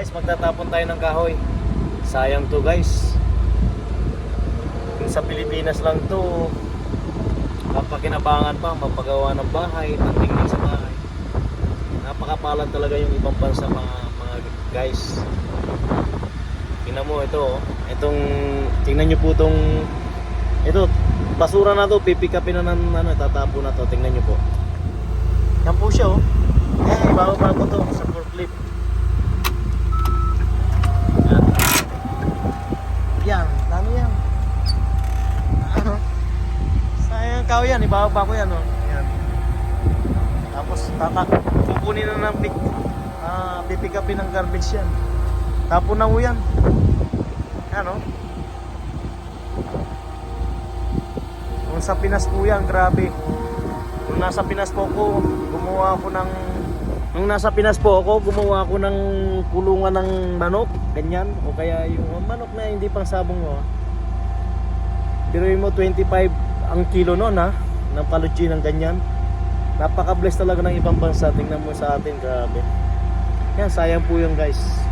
Guys, magtatapon tayo ng kahoy. Sayang to guys. Kung sa Pilipinas lang to, kapakinabangan pa, mapagawa ng bahay, pagtingin sa bahay. Napakapalad talaga yung ibang bansa mga, mga guys. Tingnan mo ito, oh. itong, tingnan nyo po itong, ito, basura na to, pipikapin na ng, ano, tatapo na to, tingnan nyo po. Yan po siya, oh. Eh, bababa ko to sa forklift. Yan. Yan, dami yan. Ano? Kao yan, ibababa ko yan, oh. Yan. Tapos, tata, kukunin na ng pick, ah, pipikapin ng garbage yan. Tapon na ho yan. Yan, oh. Kung sa Pinas po yan, grabe. Nung nasa Pinas po ako, gumawa ako ng Nung nasa Pinas po ako, gumawa ako ng kulungan ng manok, ganyan, o kaya yung oh, manok na hindi pang sabong mo. Biruin mo 25 ang kilo noon ha, ng palutsi ng ganyan. Napaka-bless talaga ng ibang bansa. Tingnan mo sa atin, grabe. Yan, sayang po yung guys.